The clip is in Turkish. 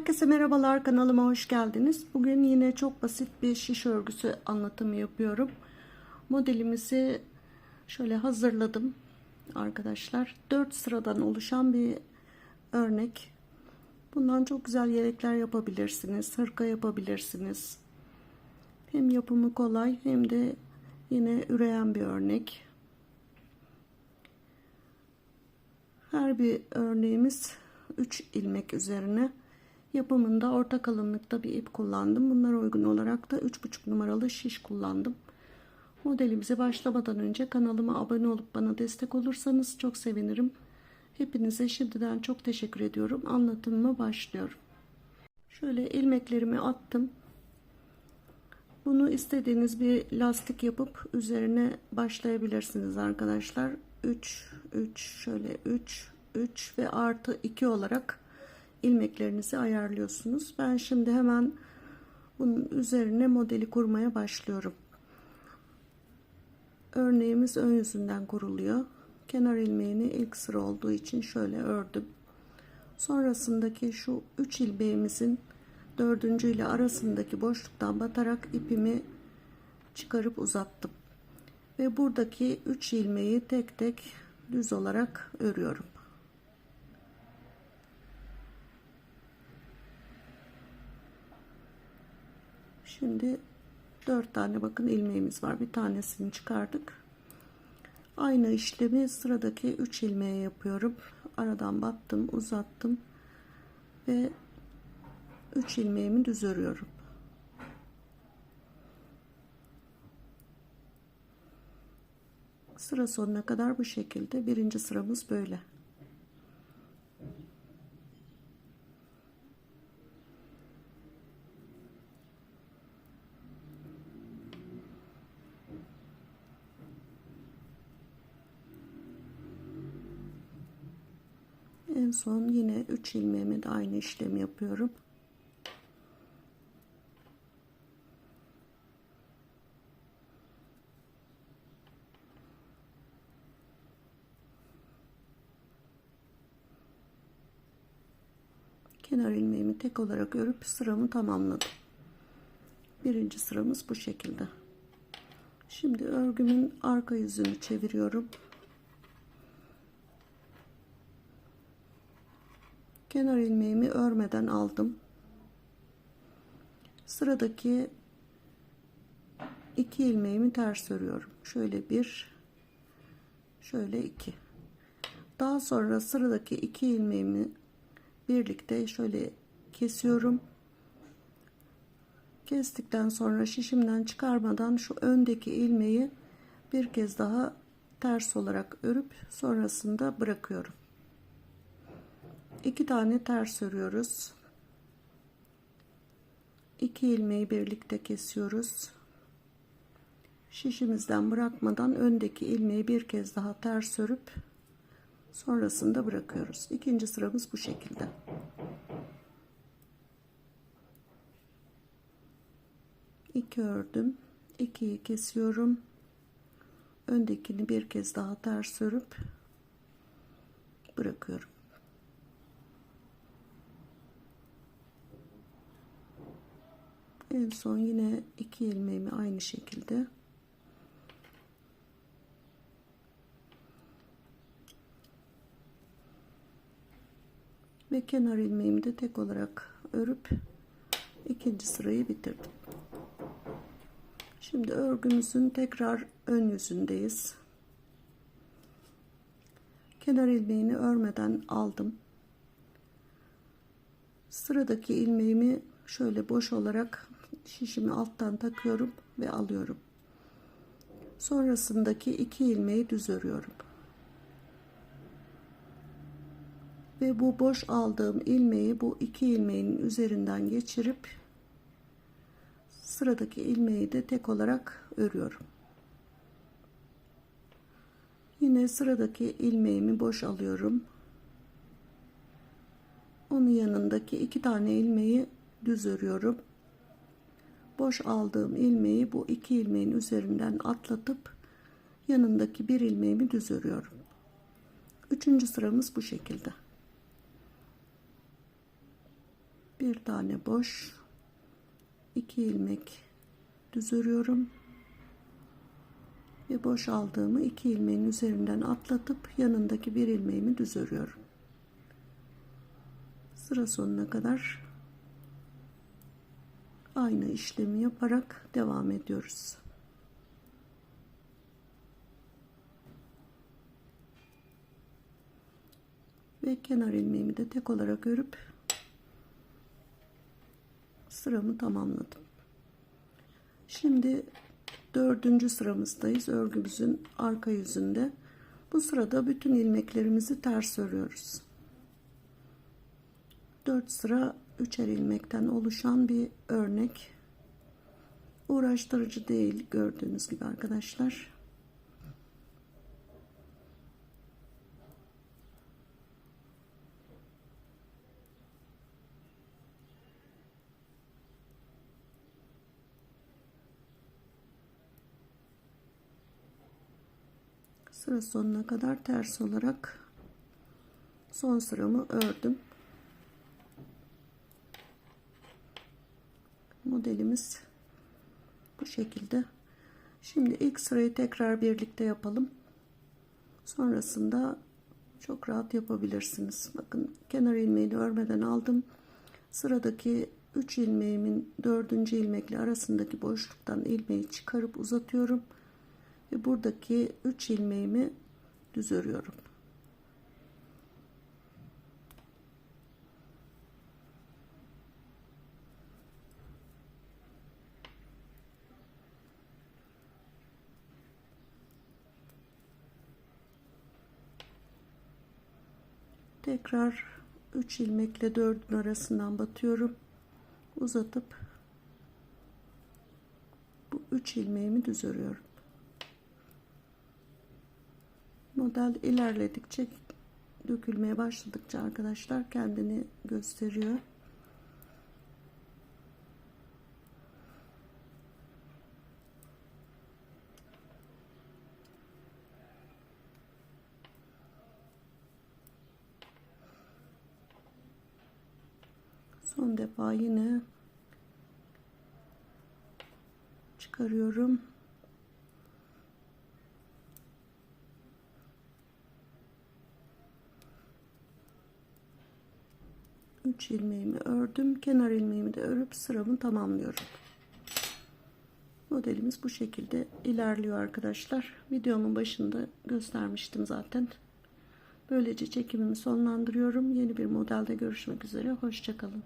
Herkese merhabalar kanalıma hoş geldiniz. Bugün yine çok basit bir şiş örgüsü anlatımı yapıyorum. Modelimizi şöyle hazırladım arkadaşlar. 4 sıradan oluşan bir örnek. Bundan çok güzel yelekler yapabilirsiniz. Hırka yapabilirsiniz. Hem yapımı kolay hem de yine üreyen bir örnek. Her bir örneğimiz 3 ilmek üzerine yapımında orta kalınlıkta bir ip kullandım. Bunlara uygun olarak da 3,5 numaralı şiş kullandım. Modelimize başlamadan önce kanalıma abone olup bana destek olursanız çok sevinirim. Hepinize şimdiden çok teşekkür ediyorum. Anlatımıma başlıyorum. Şöyle ilmeklerimi attım. Bunu istediğiniz bir lastik yapıp üzerine başlayabilirsiniz arkadaşlar. 3 3 şöyle 3 3 ve artı 2 olarak ilmeklerinizi ayarlıyorsunuz. Ben şimdi hemen bunun üzerine modeli kurmaya başlıyorum. Örneğimiz ön yüzünden kuruluyor. Kenar ilmeğini ilk sıra olduğu için şöyle ördüm. Sonrasındaki şu 3 ilmeğimizin dördüncü ile arasındaki boşluktan batarak ipimi çıkarıp uzattım. Ve buradaki 3 ilmeği tek tek düz olarak örüyorum. Şimdi 4 tane bakın ilmeğimiz var. Bir tanesini çıkardık. Aynı işlemi sıradaki 3 ilmeğe yapıyorum. Aradan battım, uzattım ve 3 ilmeğimi düz örüyorum. Sıra sonuna kadar bu şekilde. Birinci sıramız böyle. En son yine 3 ilmeğime de aynı işlemi yapıyorum. Kenar ilmeğimi tek olarak örüp sıramı tamamladım. Birinci sıramız bu şekilde. Şimdi örgümün arka yüzünü çeviriyorum. Kenar ilmeğimi örmeden aldım. Sıradaki iki ilmeğimi ters örüyorum. Şöyle bir, şöyle iki. Daha sonra sıradaki iki ilmeğimi birlikte şöyle kesiyorum. Kestikten sonra şişimden çıkarmadan şu öndeki ilmeği bir kez daha ters olarak örüp sonrasında bırakıyorum iki tane ters örüyoruz. İki ilmeği birlikte kesiyoruz. Şişimizden bırakmadan öndeki ilmeği bir kez daha ters örüp sonrasında bırakıyoruz. İkinci sıramız bu şekilde. İki ördüm. ikiyi kesiyorum. Öndekini bir kez daha ters örüp bırakıyorum. En son yine iki ilmeğimi aynı şekilde ve kenar ilmeğimi de tek olarak örüp ikinci sırayı bitirdim. Şimdi örgümüzün tekrar ön yüzündeyiz. Kenar ilmeğini örmeden aldım. Sıradaki ilmeğimi şöyle boş olarak şişimi alttan takıyorum ve alıyorum. Sonrasındaki iki ilmeği düz örüyorum. Ve bu boş aldığım ilmeği bu iki ilmeğin üzerinden geçirip sıradaki ilmeği de tek olarak örüyorum. Yine sıradaki ilmeğimi boş alıyorum. Onun yanındaki iki tane ilmeği düz örüyorum boş aldığım ilmeği bu iki ilmeğin üzerinden atlatıp yanındaki bir ilmeğimi düz örüyorum. Üçüncü sıramız bu şekilde. bir tane boş 2 ilmek düz örüyorum ve boş aldığımı iki ilmeğin üzerinden atlatıp yanındaki bir ilmeğimi düz örüyorum sıra sonuna kadar aynı işlemi yaparak devam ediyoruz ve kenar ilmeğimi de tek olarak örüp sıramı tamamladım. Şimdi dördüncü sıramızdayız. Örgümüzün arka yüzünde. Bu sırada bütün ilmeklerimizi ters örüyoruz. 4 sıra üçer ilmekten oluşan bir örnek. Uğraştırıcı değil gördüğünüz gibi arkadaşlar. sıra sonuna kadar ters olarak son sıramı ördüm. Modelimiz bu şekilde. Şimdi ilk sırayı tekrar birlikte yapalım. Sonrasında çok rahat yapabilirsiniz. Bakın kenar ilmeğini örmeden aldım. Sıradaki 3 ilmeğimin 4. ilmekle arasındaki boşluktan ilmeği çıkarıp uzatıyorum ve buradaki 3 ilmeğimi düz örüyorum. Tekrar 3 ilmekle 4'ün arasından batıyorum. Uzatıp bu 3 ilmeğimi düz örüyorum. Model ilerledikçe dökülmeye başladıkça arkadaşlar kendini gösteriyor. Son defa yine çıkarıyorum. 3 ilmeğimi ördüm. Kenar ilmeğimi de örüp sıramı tamamlıyorum. Modelimiz bu şekilde ilerliyor arkadaşlar. Videomun başında göstermiştim zaten. Böylece çekimimi sonlandırıyorum. Yeni bir modelde görüşmek üzere. Hoşçakalın.